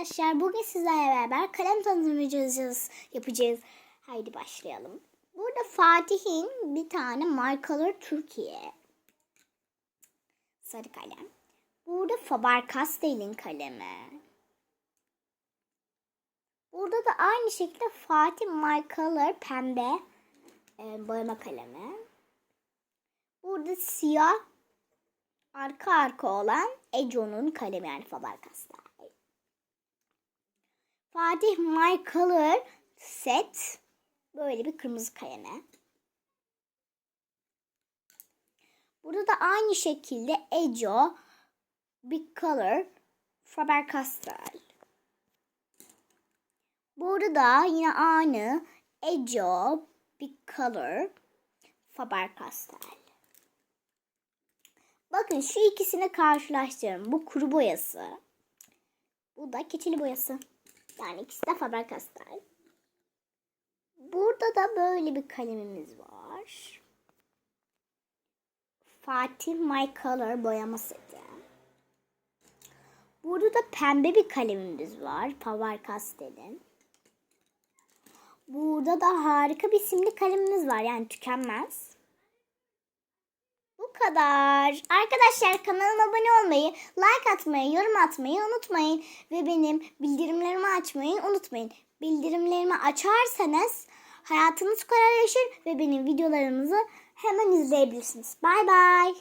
Arkadaşlar bugün sizlerle beraber kalem tanıtım videosu yapacağız. Haydi başlayalım. Burada Fatih'in bir tane markaları Türkiye. Sarı kalem. Burada Faber-Castell'in kalemi. Burada da aynı şekilde Fatih markaları pembe e, boyama kalemi. Burada siyah arka arka olan Eco'nun kalemi yani Faber-Castell. Fatih My Color Set. Böyle bir kırmızı kaleme. Burada da aynı şekilde Ejo Big Color Faber-Castell. Burada da yine aynı Ejo Big Color Faber-Castell. Bakın şu ikisini karşılaştırıyorum. Bu kuru boyası. Bu da keçeli boyası. Yani ikisi de Faber-Castell. Burada da böyle bir kalemimiz var. Fatih My Color boyama seti. Burada da pembe bir kalemimiz var. Faber-Castell'in. Burada da harika bir simli kalemimiz var. Yani tükenmez. Kadar. Arkadaşlar kanalıma abone olmayı, like atmayı, yorum atmayı unutmayın. Ve benim bildirimlerimi açmayı unutmayın. Bildirimlerimi açarsanız hayatınız kolaylaşır ve benim videolarımızı hemen izleyebilirsiniz. Bay bay.